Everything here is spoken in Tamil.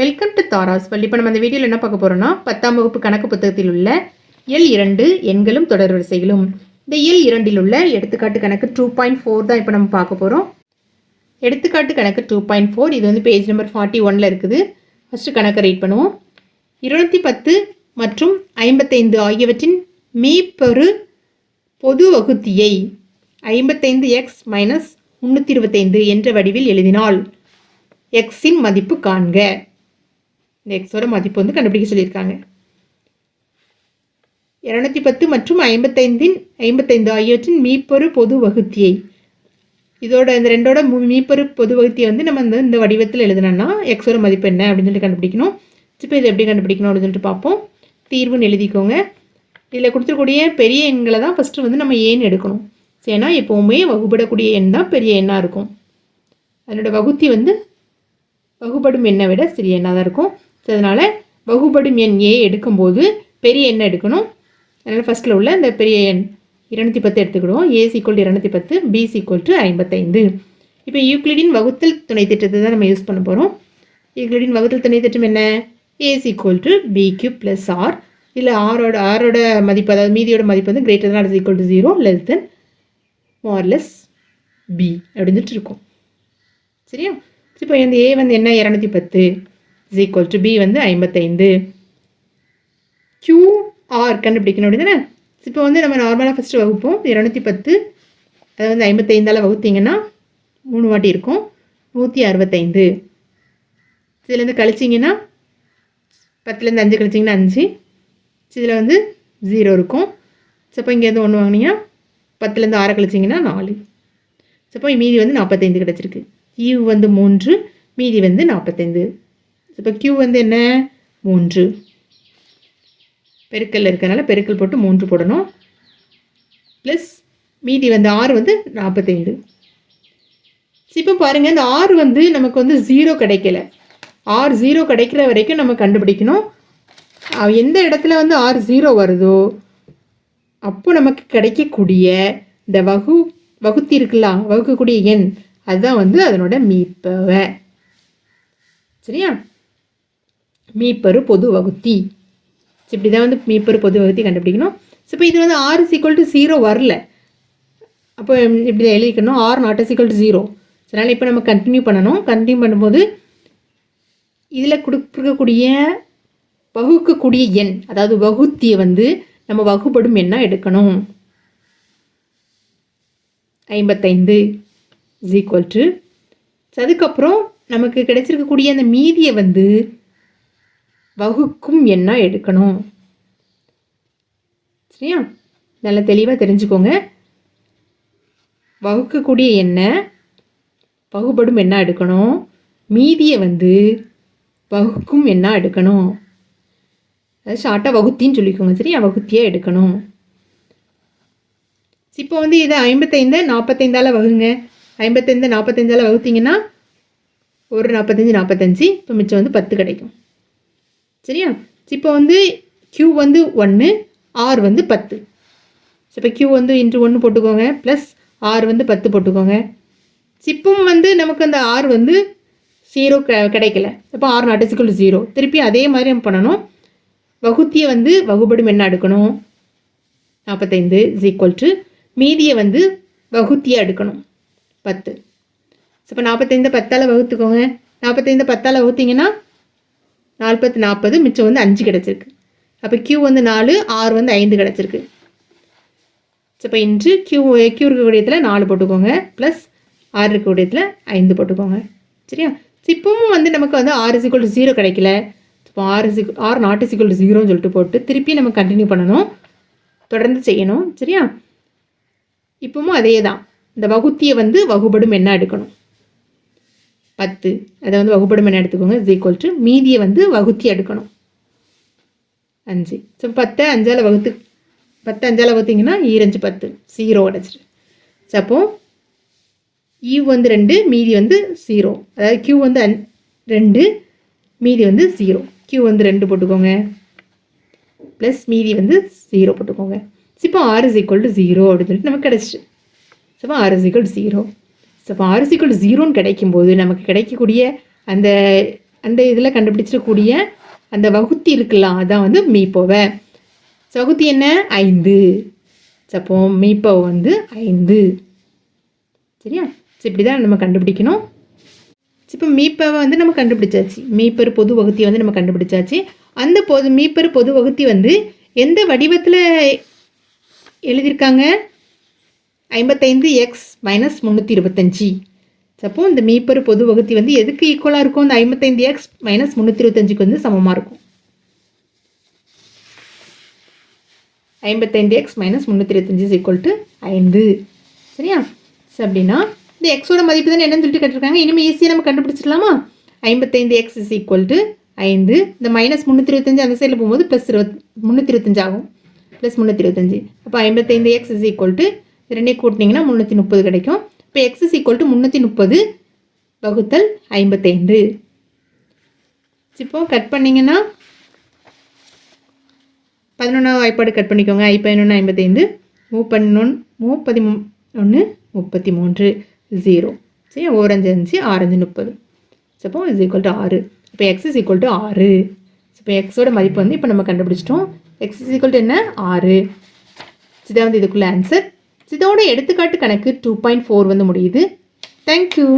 வெல்கம் டு தாராஸ் பள்ளி இப்போ நம்ம அந்த வீடியோவில் என்ன பார்க்க போகிறோம்னா பத்தாம் வகுப்பு கணக்கு புத்தகத்தில் உள்ள எல் இரண்டு எண்களும் தொடர் வரிசைகளும். இந்த எல் இரண்டில் உள்ள எடுத்துக்காட்டு கணக்கு டூ பாயிண்ட் ஃபோர் தான் இப்போ நம்ம பார்க்க போகிறோம் எடுத்துக்காட்டு கணக்கு டூ பாயிண்ட் ஃபோர் இது வந்து பேஜ் நம்பர் ஃபார்ட்டி ஒனில் இருக்குது. ஃபஸ்ட்டு கணக்கை ரீட் பண்ணுவோம். இருநூற்றி பத்து மற்றும் ஐம்பத்தைந்து ஆகியவற்றின் மீப்பெரு பொது வகுத்தியை ஐம்பத்தைந்து எக்ஸ் மைனஸ் முந்நூற்றி இருபத்தைந்து என்ற வடிவில் எழுதினால் எக்ஸின் மதிப்பு காண்க. இந்த எக்ஸோட மதிப்பு வந்து கண்டுபிடிக்க சொல்லியிருக்காங்க. இரநூத்தி பத்து மற்றும் ஐம்பத்தைந்தின் ஐம்பத்தைந்து ஆகியவற்றின் மீப்பொரு பொது வகுத்தியை. இதோட இந்த ரெண்டோட மு- மீப்பொரு பொது வகுத்தியை வந்து நம்ம இந்த இந்த வடிவத்தில் எழுதினோன்னா எக்ஸோட மதிப்பு என்ன அப்படின்னு சொல்லி கண்டுபிடிக்கணும். இப்போ இதை எப்படி கண்டுபிடிக்கணும் அப்படின்னு சொல்லிட்டு பார்ப்போம். தீர்வுன்னு எழுதிக்கோங்க. இதில் கொடுத்துருக்கூடிய பெரிய எண்களை தான் ஃபஸ்ட்டு வந்து நம்ம ஏன்னு எடுக்கணும். ஏன்னா எப்போவுமே வகுப்படக்கூடிய எண் தான் பெரிய எண்ணாக இருக்கும். அதனோட வகுத்தி வந்து வகுபடும் எண்ணை விட சிறிய எண்ணாக தான் இருக்கும். ஸோ அதனால் வகுபடும் எண் ஏ எடுக்கும்போது பெரிய எண்ணை எடுக்கணும். அதனால் ஃபஸ்ட்டில் உள்ள இந்த பெரிய எண் இருநூத்தி பத்து எடுத்துக்கிடுவோம். ஏ சீக்குவல் இருநூத்தி பத்து பி சீக்குவல் டு ஐம்பத்தைந்து. இப்போ யூக்ளிடின் வகுத்தல் துணை திட்டத்தை தான் நம்ம யூஸ் பண்ண போகிறோம் யூக்ளிடின் வகுத்தல் துணை திட்டம் என்ன? A equal to B Q plus R இல்லை ஆரோட ஆரோட மதிப்பு அதாவது மீதியோட மதிப்பு வந்து கிரேட்டர் தான் equal to zero less than மார்லெஸ் B அப்படின்னு சொல்லிட்டு இருக்கும். சரியா? இப்போ இந்த ஏ வந்து என்ன? இரநூத்தி பத்து. இஸ் ஈக்குவல் டு பி வந்து ஐம்பத்தைந்து. கியூஆர் கண்டுபிடிக்கணும் அப்படிதானே? இப்போ வந்து நம்ம நார்மலாக ஃபஸ்ட்டு வகுப்போம். இரநூத்தி பத்து. அதை வந்து ஐம்பத்தைந்தால் வகுத்தீங்கன்னா மூணு வாட்டி இருக்கும். நூற்றி அறுபத்தைந்து. இதுலேருந்து கழிச்சிங்கன்னா பத்துலேருந்து அஞ்சு கழிச்சிங்கன்னா அஞ்சு. இதில் வந்து ஜீரோ இருக்கும். ஸோ அப்போ இங்கேருந்து ஒன்று வாங்கினீங்கன்னா பத்துலேருந்து ஆறு கழிச்சிங்கன்னா நாலு. ஸோ அப்போ மீதி வந்து நாற்பத்தைந்து கிடச்சிருக்கு. ஈவ் வந்து மூன்று மீதி வந்து நாற்பத்தைந்து இப்போ கியூ வந்து என்ன? மூன்று. பெருக்கல்ல இருக்கிறனால பெருக்கல் போட்டு மூன்று போடணும். ப்ளஸ் மீதி வந்து ஆறு வந்து நாற்பத்தைந்து இப்போ பாருங்கள் இந்த ஆறு வந்து நமக்கு வந்து ஜீரோ கிடைக்கல. ஆறு ஜீரோ கிடைக்கிற வரைக்கும் நம்ம கண்டுபிடிக்கணும். எந்த இடத்துல வந்து ஆறு ஜீரோ வருதோ அப்போ நமக்கு கிடைக்கக்கூடிய இந்த வகு வகுத்தி இருக்கலாம் வகுக்கக்கூடிய எண் அதுதான் வந்து அதனோட மீப்பவை. சரியா? மீப்பரு பொது வகுத்தி. இப்படி தான் வந்து மீப்பரு பொது வகுத்தி கண்டுபிடிக்கணும். ஸோ இப்போ இது வந்து ஆறு சீக்குவல் டு ஜீரோ வரல. அப்போ இப்படி தான் எழுதிக்கணும் ஆறு நாட் சீக்குவல் டு ஜீரோ அதனால் இப்போ நம்ம கண்டினியூ பண்ணணும். கண்டினியூ பண்ணும்போது இதில் கொடுக்கக்கூடிய வகுக்கக்கூடிய எண் அதாவது வகுத்தியை வந்து நம்ம வகுப்படும் எண்ணாக எடுக்கணும். ஐம்பத்தைந்து இஸ் ஈக்குவல் டு அதுக்கப்புறம் நமக்கு கிடைச்சிருக்கக்கூடிய அந்த மீதியை வந்து வகுக்கும் எண்ணாக எடுக்கணும்? சரியா? நல்லா தெளிவாக தெரிஞ்சுக்கோங்க. வகுக்கக்கூடிய எண்ணை வகுப்படும் எண்ணா எடுக்கணும்? மீதியை வந்து வகுக்கும் எண்ணா எடுக்கணும்? அது ஷார்ட்டாக வகுத்தின்னு சொல்லிக்கோங்க சரியா? வகுத்தியாக எடுக்கணும். இப்போ வந்து இதை ஐம்பத்தைந்து நாற்பத்தைந்தால் வகுங்க. ஐம்பத்தைந்து நாற்பத்தஞ்சால் வகுத்தீங்கன்னா ஒரு நாற்பத்தஞ்சு நாற்பத்தஞ்சு இப்போ மிச்சம் வந்து பத்து கிடைக்கும். சரியா? இப்போ வந்து க்யூ வந்து ஒன்று ஆர் வந்து பத்து. இப்போ க்யூ வந்து இன்று ஒன்று போட்டுக்கோங்க ப்ளஸ் ஆர் வந்து பத்து போட்டுக்கோங்க. சிப்பும் வந்து நமக்கு அந்த ஆர் வந்து ஜீரோ க கிடைக்கல. அப்போ ஆர் நாட் ஜீரோ திருப்பி அதே மாதிரி நம்ம பண்ணணும். வகுத்தியை வந்து வகுபடும் என்ன எடுக்கணும்? நாற்பத்தைந்து இஸ் ஈக்குவல் டு மீதியை வந்து வகுத்தியாக எடுக்கணும். பத்து. இப்போ நாற்பத்தைந்து பத்தால் வகுத்துக்கோங்க. நாற்பத்தைந்து பத்தால் வகுத்தீங்கன்னா நாற்பத்து நாற்பது மிச்சம் வந்து அஞ்சு கிடச்சிருக்கு. அப்போ க்யூ வந்து நாலு ஆறு வந்து ஐந்து கிடச்சிருக்கு. இப்போ இன்று க்யூ க்யூ இருக்கக்கூடியதில் நாலு போட்டுக்கோங்க ப்ளஸ் ஆறு இருக்கக்கூடியத்தில் ஐந்து போட்டுக்கோங்க. சரியா? இப்பவும் வந்து நமக்கு வந்து ஆறு சிக்கல் ஜீரோ கிடைக்கல. இப்போ ஆறு ஆர் ஆறு நாட்டு சிக்கல் ஜீரோன்னு சொல்லிட்டு போட்டு திருப்பி நம்ம கண்டினியூ பண்ணணும். தொடர்ந்து செய்யணும். சரியா? இப்பவும் அதே தான் இந்த வகுத்தியை வந்து வகுபடும் என்ன எடுக்கணும். பத்து. அதை வந்து வகுப்படும் என்ன எடுத்துக்கோங்க? இஸ் ஈக்குவல் டு மீதியை வந்து வகுத்தி எடுக்கணும். அஞ்சு. ஸோ பத்தை அஞ்சால் வகுத்து e பத்து அஞ்சால் வகுத்தீங்கன்னா ஈரஞ்சு பத்து. ஜீரோ அடைச்சிரு. ஸோ அப்போது ஈ e வந்து ரெண்டு மீதி வந்து ஜீரோ அதாவது கியூ வந்து அன் ரெண்டு மீதி வந்து ஜீரோ கியூ வந்து ரெண்டு போட்டுக்கோங்க. ப்ளஸ் மீதி வந்து ஜீரோ போட்டுக்கோங்க. இப்போ R is equal to zero அப்படின்னு சொல்லிட்டு நமக்கு கிடச்சிச்சு. ஸோ இப்போ R is equal to zero so இப்போ ஆர்சிக்குள் ஜீரோன்னு கிடைக்கும்போது நமக்கு கிடைக்கக்கூடிய அந்த அந்த இதில் கண்டுபிடிச்சிடக்கூடிய அந்த வகுத்தி இருக்குல்ல அதான் வந்து மீப்போவை. ஸோ வகுத்தி என்ன? ஐந்து. ஸோ அப்போ வந்து ஐந்து. சரியா? ஸோ இப்படி தான் நம்ம கண்டுபிடிக்கணும். இப்போ மீப்பவை வந்து நம்ம கண்டுபிடிச்சாச்சு. மீப்பர் பொது வகுத்தியை வந்து நம்ம கண்டுபிடிச்சாச்சு. அந்த பொது மீப்பர் பொது வகுத்தி வந்து எந்த வடிவத்தில் எழுதியிருக்காங்க? ஐம்பத்தைந்து எக்ஸ் மைனஸ் முந்நூற்றி இருபத்தஞ்சி. அப்போ இந்த மீப்பர் பொது வகுத்தி வந்து எதுக்கு ஈக்குவலாக இருக்கும் இந்த ஐம்பத்தைந்து எக்ஸ் மைனஸ் முந்நூற்றி இருபத்தஞ்சுக்கு வந்து சமமாக இருக்கும். ஐம்பத்தைந்து எக்ஸ் மைனஸ் முந்நூற்றி இருபத்தஞ்சி இஸ் ஈக்குவல் டு ஐந்து. சரியா? ஸோ அப்படின்னா இந்த எக்ஸோட மதிப்பு தான் என்னன்னு சொல்லிட்டு கேட்டிருக்காங்க. இனிமேல் ஈஸியாக நம்ம கண்டுபிடிச்சிடலாமா? ஐம்பத்தைந்து எக்ஸ் இஸ் ஈக்குவல் டு ஐந்து. இந்த மைனஸ் முந்நூற்றி இருபத்தஞ்சு அந்த சைடில் போகும்போது ப்ளஸ் இருபத் முந்நூற்றி இருபத்தஞ்சு ஆகும். ப்ளஸ் முந்நூற்றி இருபத்தஞ்சு. அப்போ ஐம்பத்தைந்து எக்ஸ் இஸ் ஈக்குவல் டு ரெண்டே கூட்டினீங்கன்னா முந்நூற்றி முப்பது கிடைக்கும். இப்போ எக்ஸ் இஸ் ஈக்குவல் டு முந்நூற்றி முப்பது வகுத்தல் ஐம்பத்தைந்து. இப்போ கட் பண்ணிங்கன்னா பதினொன்றாவது வாய்ப்பாடு கட் பண்ணிக்கோங்க. ஐ பதினொன்று ஐம்பத்தைந்து மூ பதினொன்று மூ பதிமூ ஒன்று முப்பத்தி மூன்று ஜீரோ சரி ஓரஞ்சு அஞ்சு ஆரஞ்சு முப்பது. சப்போ இஸ் ஈக்குவல் டு ஆறு. இப்போ எக்ஸ் இஸ் ஈக்குவல் டு ஆறு. இப்போ எக்ஸோட மதிப்பு வந்து இப்போ நம்ம கண்டுபிடிச்சிட்டோம். எக்ஸ் இஸ் ஈக்குவல் டு என்ன? ஆறு. இதுதான் வந்து இதுக்குள்ள ஆன்சர் இதோட எடுத்துக்காட்டு கணக்கு டூ பாயிண்ட் ஃபோர் வந்து முடியுது. தேங்க்யூ